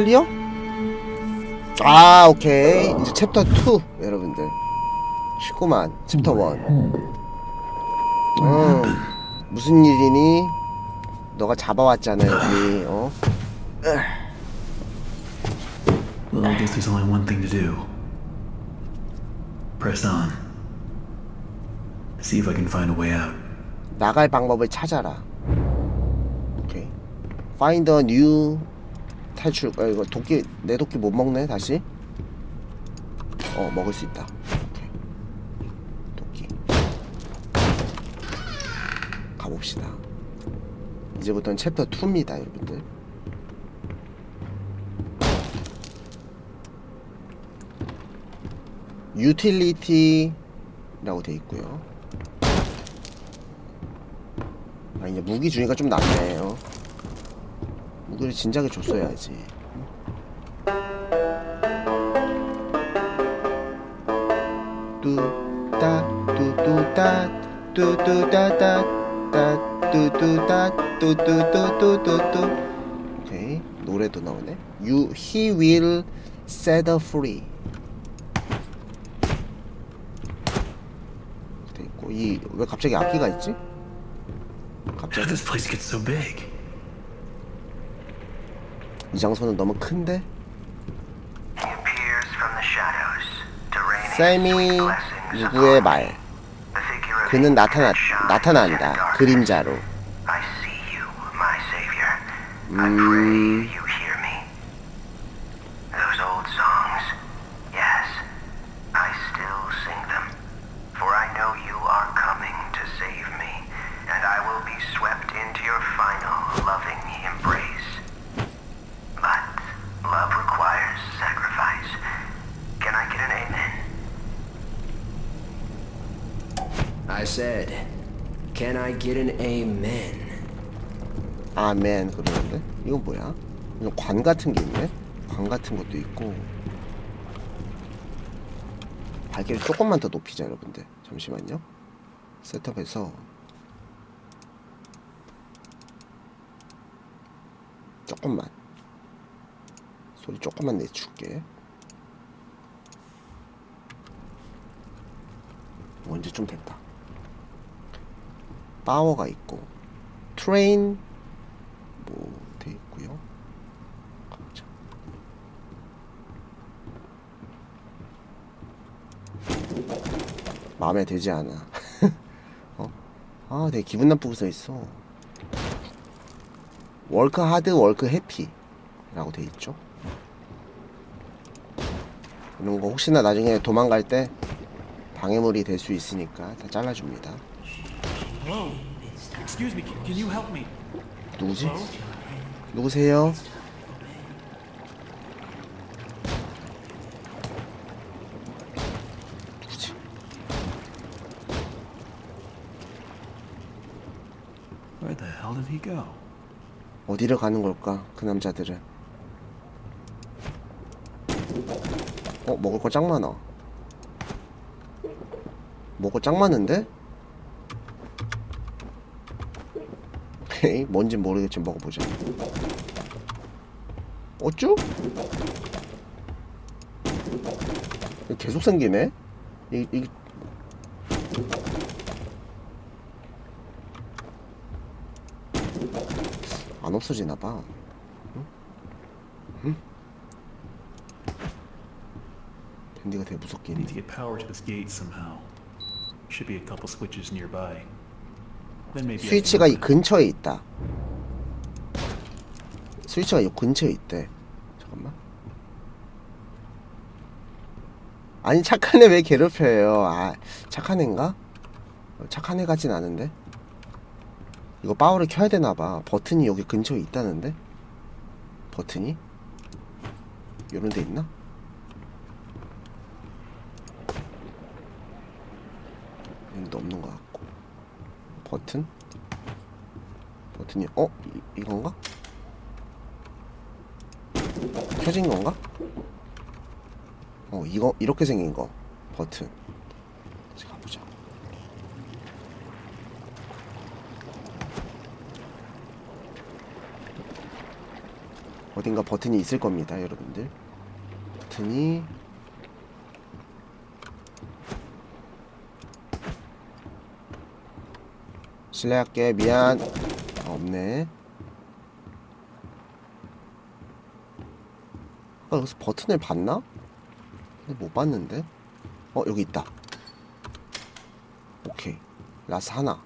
클리어? 아 오케이 이제 챕터 2 여러분들 쉽구만 챕터 1 어, 무슨 일이니? 너가 잡아왔잖아 여기 어? Well, I guess there's only one thing to do. Press on. See if I can find a way out. 나갈 방법을 찾아라 오케이 Find a new 탈출 아 이거 도끼 내 도끼 못 먹네 다시? 어 먹을 수 있다. 도끼. 가봅시다. 이제부터는 챕터 2입니다 여러분들. 유틸리티라고 돼 있고요. 아 이제 무기 주니까 좀 낫네요 무기를 진작에 줬어야지. 뚜따 뚜뚜따 뚜뚜따따 따 뚜뚜따 뚜뚜뚜뚜뚜뚜. 오케이. 노래도 나오네. You he will set her free. 돼 있고 이 왜 갑자기 악기가 있지? How 갑자기? Did this place get so big? 이 장소는 너무 큰데? He appears from the shadows to rain his 쌤이 누구의 말 그는 나타나, 나타난다. 그림자로 I see you, my savior. I pray you hear me. Those old songs, yes, I still sing them. For I know you are coming to save me, and I will be swept into your final loving embrace. But love requires sacrifice. Can I get an amen? I said, can I get an amen? 아멘 그러는데 이건 뭐야? 이건 관 같은 게 있네? 관 같은 것도 있고. 발길을 조금만 더 높이자 여러분들. 잠시만요. 셋업해서. 조금만. 소리 조금만 내줄게. 언제 좀 됐다. 파워가 있고. 트레인? 뭐 돼 있고요. 가보자. 마음에 들지 않아. 어? 아, 되게 기분 나쁘게 써 있어. 월크 하드, 월크 해피라고 돼 있죠. 이런 거 혹시나 나중에 도망갈 때 방해물이 될 수 있으니까 다 잘라줍니다. 누구지? 누구세요? 누구지? Where the hell did he go? 어디를 가는 걸까? 그 남자들은. 어, 먹을 거 짱 많아. 먹을 거짱 많은데? 오케이, 뭔진 모르겠지만 먹어보자. 어쭈? 계속 생기네? 이, 이, 안 없어지나 봐. 응? 응? 밴디가 되게 무섭긴 Need 해. to get power to this gate somehow. Should be a couple switches nearby. Then maybe I can 스위치가 이 open it. 근처에 있다. 스위치가 이 근처에 있대. 잠깐만. 아니 착한 애 왜 괴롭혀요? 아 착한 애인가? 어, 착한 애 같진 않은데. 이거 파워를 켜야 되나 봐. 버튼이 여기 근처에 있다는데. 버튼이? 요런 데 있나? 여기도 없는 것 같고. 버튼? 버튼이 어? 이, 이건가? 켜진 건가? 어 이거 이렇게 생긴 거 버튼 다시 가보자 어딘가 버튼이 있을 겁니다, 여러분들. 버튼이 실례할게 미안. 아, 없네. 아까 여기서 버튼을 봤나? 근데 못 봤는데? 어 여기 있다. 오케이. 라스 하나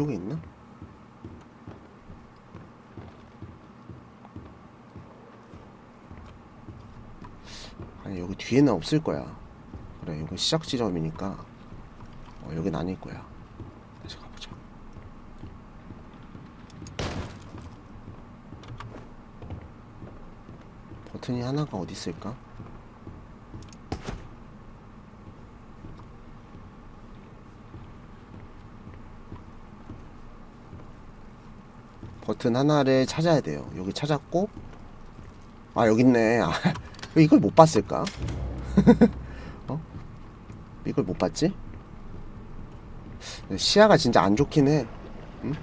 이쪽에 있나? 아니 여기 뒤에는 없을 거야 그래 여기 시작 지점이니까 어, 여긴 아닐 거야 다시 가보자 버튼이 하나가 어디 있을까? 버튼 하나를 찾아야 돼요. 여기 찾았고, 아 여기 있네. 아, 왜 이걸 못 봤을까? 어? 이걸 못 봤지? 시야가 진짜 안 좋긴 해. 응?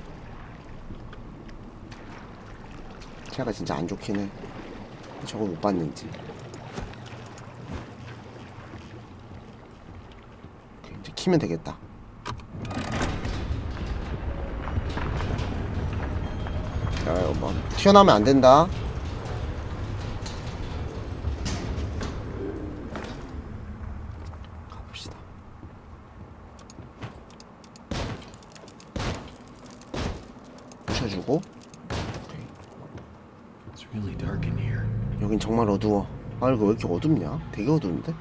시야가 진짜 안 좋긴 해. 저걸 못 봤는지. 이제 키면 되겠다. 야, 뭐 튀어나오면 안 된다. 가봅시다. here. 여긴 정말 어두워. 아 이거 왜 이렇게 어둡냐? 되게 어두운데?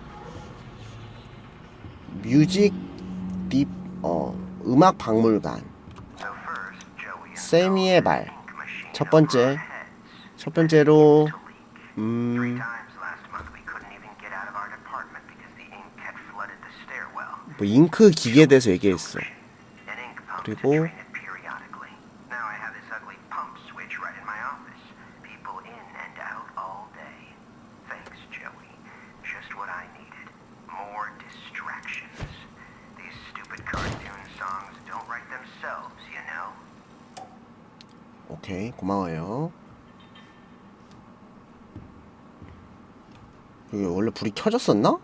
뮤직 딥 어 음악 박물관 세미의 말. 첫 번째. 첫 번째로 음 뭐 잉크 기계에 대해서 얘기했어. 그리고 여기 원래 불이 켜졌었나?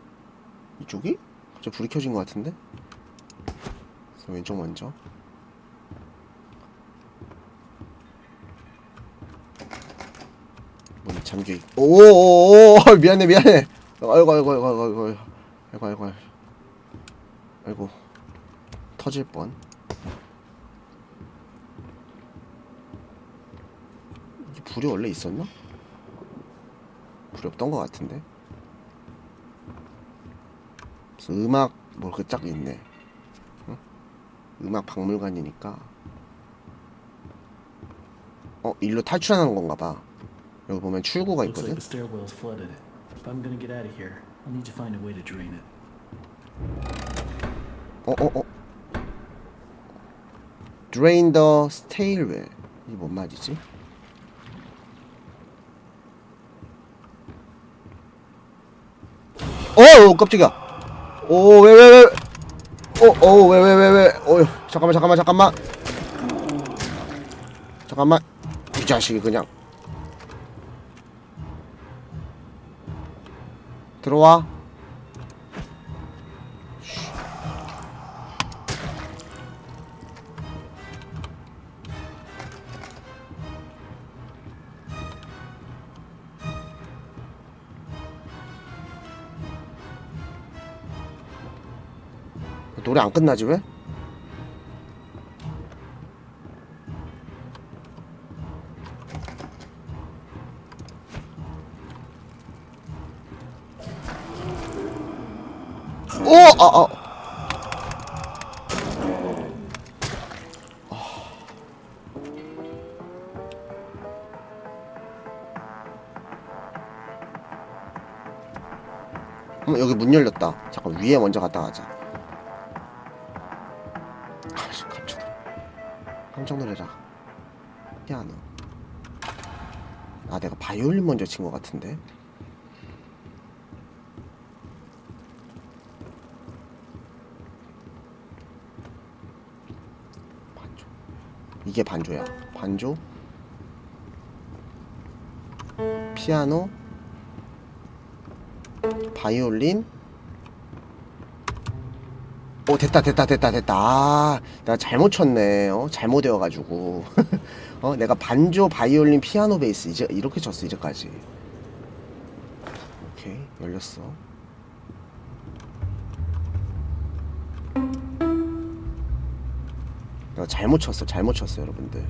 이쪽이? 갑자기 불이 켜진 것 같은데? 왼쪽 먼저. 문 잠겨 있. 오오오 미안해 미안해. 아이고 아이고 아이고 아이고 아이고 아이고 아이고 아이고 아이고 터질 뻔. 이게 불이 원래 있었나? 불이 없던 것 같은데. 음악 뭐그짝 있네. 응? 음악 박물관이니까. 어 일로 탈출하는 건가 봐. 여기 보면 출구가 있거든. it. 어어 어. Drain the stairwell. 이게 뭔 말이지? 어, 깜짝이야. 오, 왜, 왜, 왜? 어, 어, 왜, 왜, 왜, 왜? 어, 잠깐만, 잠깐만, 잠깐만. 잠깐만. 이 자식이 그냥. 들어와. 노래 안 끝나지 왜? 오! 아, 아. 음, 여기 문 열렸다. 잠깐 위에 먼저 갔다 가자. 깜짝 놀래라. 야 너. 아 내가 바이올린 먼저 친 것 같은데? 반조. 이게 반조야. 반조? 피아노? 바이올린 오 됐다 됐다 됐다 됐다. 아 내가 잘못 쳤네. 어 잘못 외워가지고. 어 내가 반조 바이올린 피아노 베이스 이제 이렇게 쳤어 이제까지. 오케이 열렸어. 내가 잘못 쳤어 잘못 쳤어 여러분들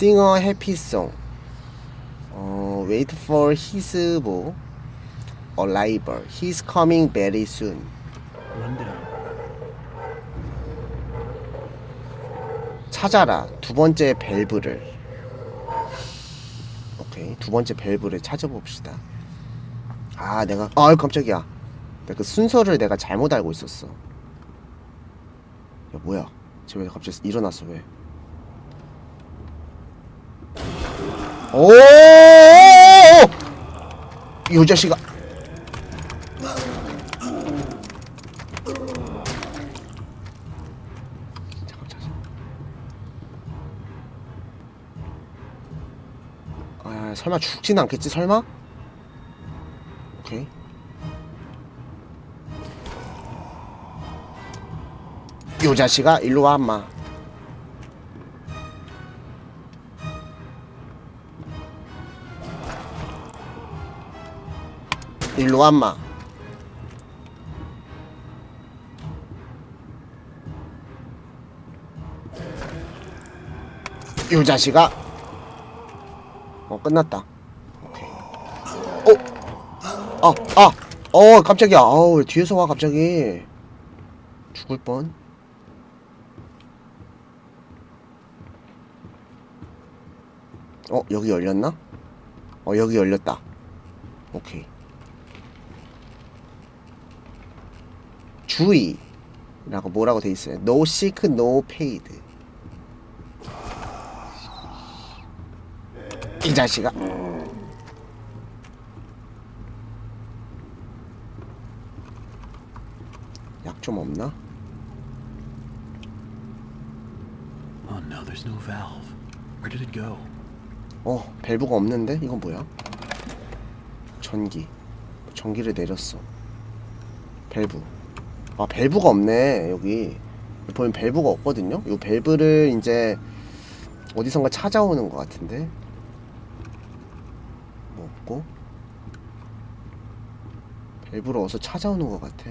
Sing a happy song. 어, wait for his 뭐 arrival. He's coming very soon. Rundown. 찾아라. 두 번째 밸브를. 오케이. 두 번째 밸브를 찾아봅시다. 아, 내가 아, 깜짝이야. 내가 그 순서를 내가 잘못 알고 있었어. 야, 뭐야? 쟤 왜 갑자기 일어났어, 왜? 오! 이 자식아. 아, 설마 죽진 않겠지, 설마? 오케이. 요 자식아, 일로 와, 엄마. 일로 와, 엄마. 요 자식아. 어, 끝났다. 오케이. 어, 아, 아, 어, 깜짝이야. 아우, 왜 뒤에서 와, 갑자기. 죽을 뻔. 어, 여기 열렸나? 어, 여기 열렸다. 오케이. 주의. 라고 뭐라고 돼 있어요? No sick, no paid. 이 자식아. 약 좀 없나? Oh no, there's no valve. Where did it go? 어, 밸브가 없는데? 이건 뭐야? 전기. 전기를 내렸어. 밸브. 아, 밸브가 없네, 여기. 보면 밸브가 없거든요? 이 밸브를 이제 어디선가 찾아오는 것 같은데? 뭐 없고? 밸브를 어디서 찾아오는 것 같아.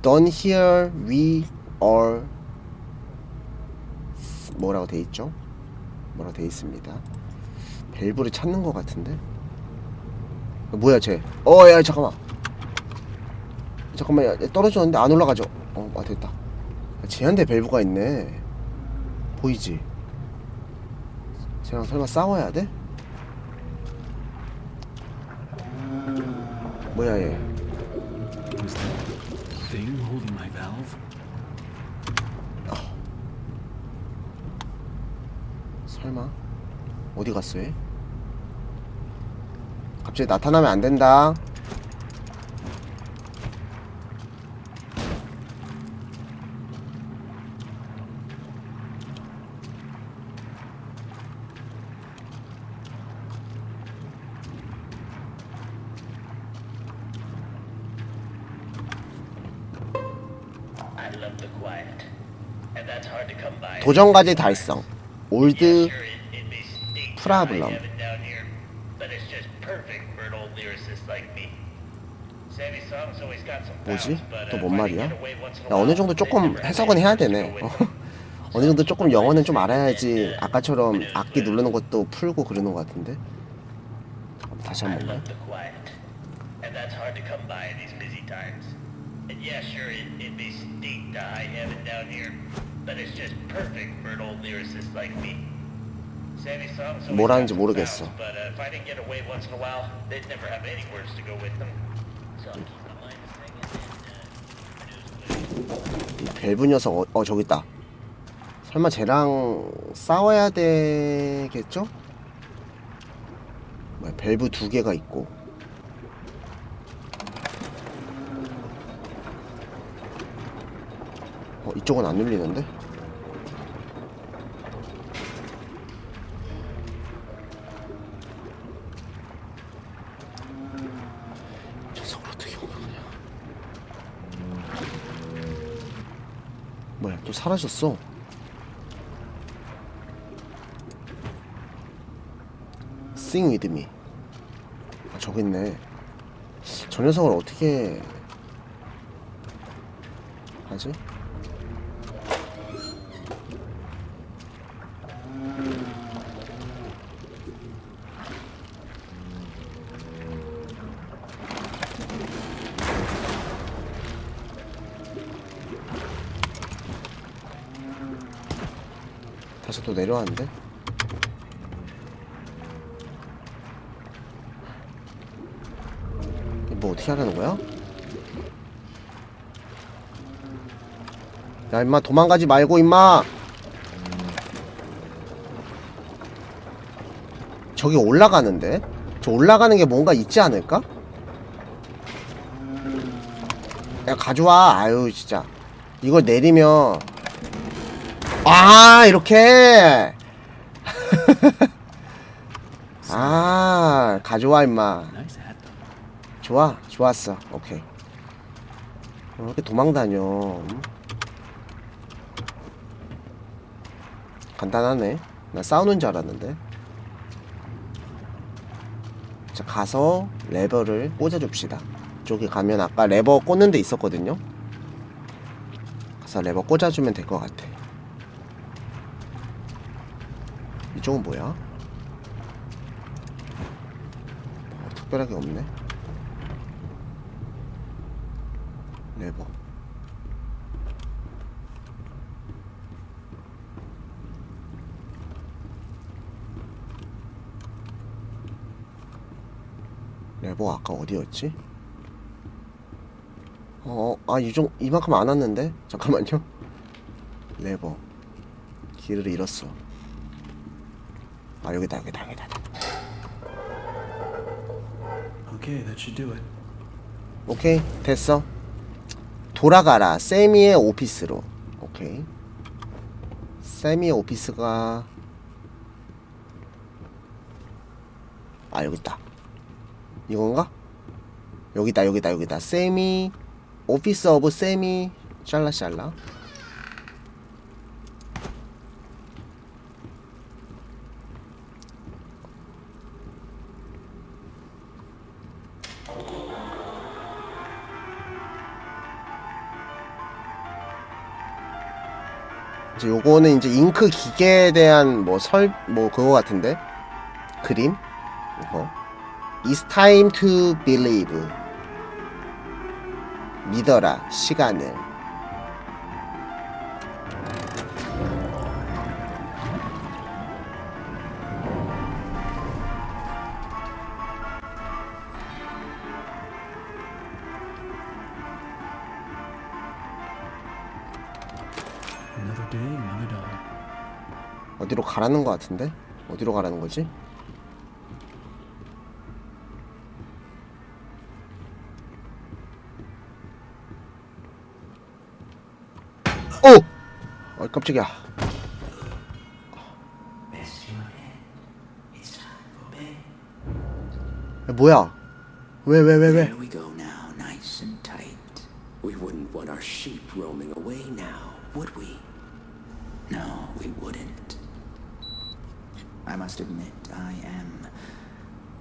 Done here we are 뭐라고 돼 있죠? 뭐라고 돼 있습니다. 밸브를 찾는 것 같은데? 뭐야 쟤? 어, 야 잠깐만. 잠깐만, 야, 떨어졌는데 안 올라가죠? 어, 아 됐다. 쟤한테 밸브가 있네. 보이지? 쟤랑 설마 싸워야 돼? 뭐야 얘? 설마 어디 갔어 얘? 갑자기 나타나면 안 된다. 도전과제 달성. 올드 it, it may stink it some 뭐지? 또 uh, 뭔 말이야? it 야, 어느 정도 조금 해석은 해야 되네. 어. 어느 정도 조금 영어는 좀 알아야지 아까처럼 악기 누르는 것도 풀고 그러는 것 같은데. 다시 한 번만. And yeah, sure, it, it'd be steep to high heaven down here, but it's just perfect for an old lyricist like me. Sammy songs always 뭘 got 하는지 some 모르겠어. bounce, But uh, if I didn't get away once in a while, they'd never have any words to go with them. So I'll keep my mind singing and uh, produce lyrics. 이 밸브 녀석 어, 어 저기 있다. 설마 쟤랑 싸워야 되겠죠? 뭐야, 밸브 두 개가 있고. 어 이쪽은 안 눌리는데? 뭐야 또 사라졌어. Sing with me. 아 저기 있네. 저 녀석을 어떻게 하지? 내려왔는데? 뭐 어떻게 하라는 거야? 야 임마 도망가지 말고 임마 저기 올라가는데? 저 올라가는 게 뭔가 있지 않을까? 야 가져와 아유 진짜 이걸 내리면 아 이렇게? 아 가져와 임마. 좋아 좋았어. 오케이. 왜 이렇게 도망다녀? 음? 간단하네. 나 싸우는 줄 알았는데. 자 가서 레버를 꽂아줍시다. 저기 가면 아까 레버 꽂는 데 있었거든요. 가서 레버 꽂아주면 될 것 같아 이쪽은 뭐야? 어, 특별하게 없네 레버 레버 아까 어디였지? 어, 아, 이 정, 이만큼 안 왔는데? 잠깐만요. 레버. 길을 잃었어. 아, 여기다, 여기다, 여기다. Okay, that should do it. 오케이, 됐어. 돌아가라. 세미의 오피스로. 오케이. 세미의 오피스가 아, 여기 있다. 이건가? 여기다, 여기다, 여기다. 세미 오피스 오브 세미 샬라샬라. 요거는 이제 잉크 기계에 대한 뭐 설 뭐 그거 같은데? 그림? 이거? It's time to believe. 믿어라 시간을 어디로 가라는 거 같은데 어디로 가라는 거지? 오! 어 깜짝이야 야, 뭐야 왜 왜 왜 왜 I must admit, I am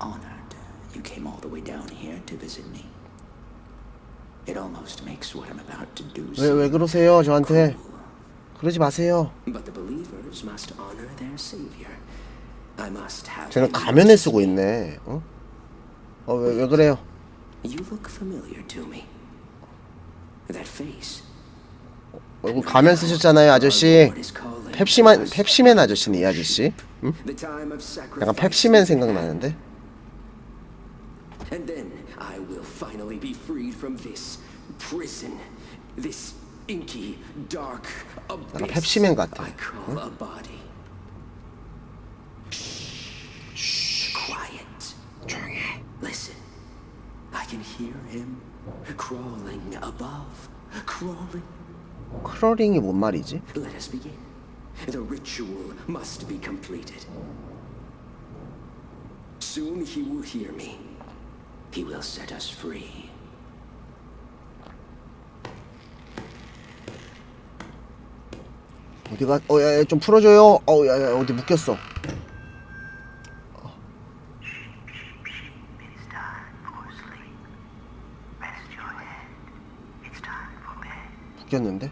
honored you came all the way down here to visit me. It almost makes what I'm about to do 왜, 왜 seem 그러세요 저한테 cruel. 그러지 마세요 But the believers must honor their savior. I must have. 쟤는 him 가면을 쓰고 visit me. 있네 어? 어 왜 왜 그래요 You look familiar to me. That face. 얼굴 가면 쓰셨잖아요 아저씨? 펩시만 펩시맨 아저씨네 이 아저씨 응? Sacrifice. 약간 펩시맨 생각나는데 And then I will finally be freed from this prison, this inky, dark abyss. 펩시맨 같아. I call a body. Quiet. Listen. I can hear him crawling above, crawling. 크롤링이 뭔 말이지? Let us begin. The ritual must be completed. Soon he will hear me. He will set us free. 어디가 어야야 좀 풀어줘요 어야야 어디 묶였어. 묶였는데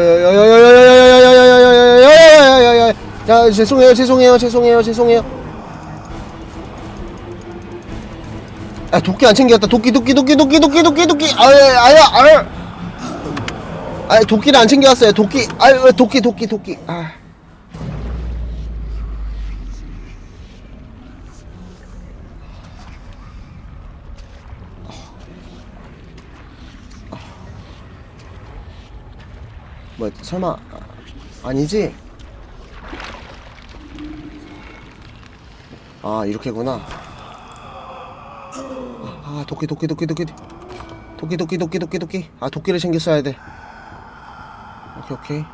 야자 죄송해요 죄송해요 죄송해요 죄송해요 아 도끼 안 챙겼다 도끼 도끼 도끼 도끼 도끼 도끼 도끼 아야 아야 아야 아 도끼를 안 챙겨왔어요 도끼 아유 도끼 도끼 도끼 아 뭐 설마 아, 아니지? 아 이렇게구나. 아 도끼 도끼 도끼 도끼. 도끼 도끼 도끼 도끼 도끼. 아 도끼를 챙겼어야 돼. 오케이 오케이.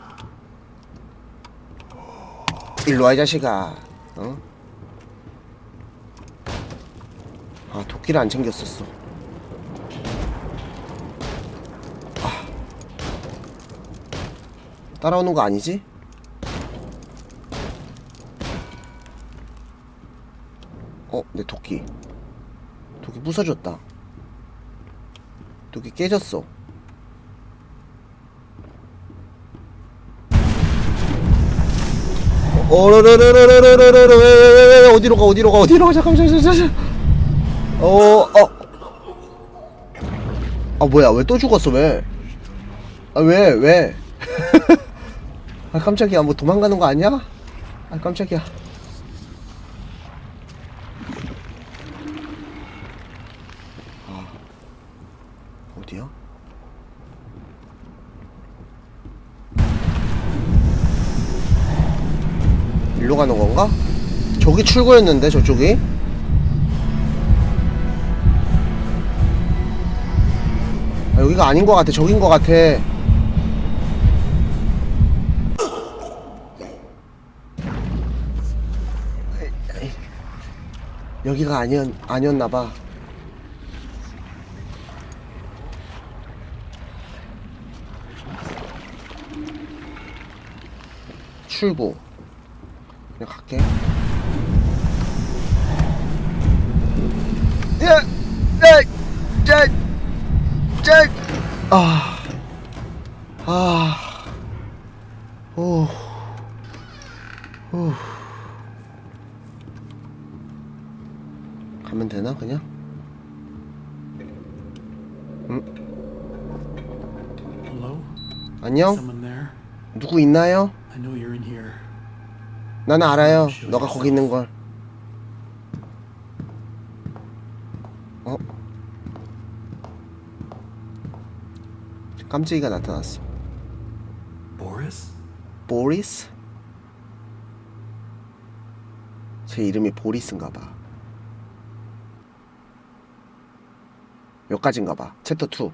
일로와 이 자식아. 어? 아 도끼를 안 챙겼었어 따라오는 거 아니지? 어, 내 도끼. 도끼 부서졌다. 도끼 깨졌어. 어디로 가 어디로 가 어디로 가 잠깐만 잠깐만 잠깐만 어어 아 뭐야 왜 또 죽었어 왜? 아 왜 왜? 아 깜짝이야 뭐 도망가는 거 아니야? 아 깜짝이야 아 어디야? 일로 가는 건가? 저기 출구였는데 저쪽이? 아, 여기가 아닌 것 같아 저긴 것 같아 여기가 아니었, 아니었나봐. 출구. 그냥 갈게. 야! 야! 야! 야! 아. 아. 오. 오. 가면 되나 그냥? Hello? 안녕? 누구 있나요? 나는 알아요. 너가 거기 있는 걸. 어? 깜찍이가 나타났어. Boris? 보리스? 제 이름이 보리스인가 봐. 여기까지인가 봐. 챕터 2.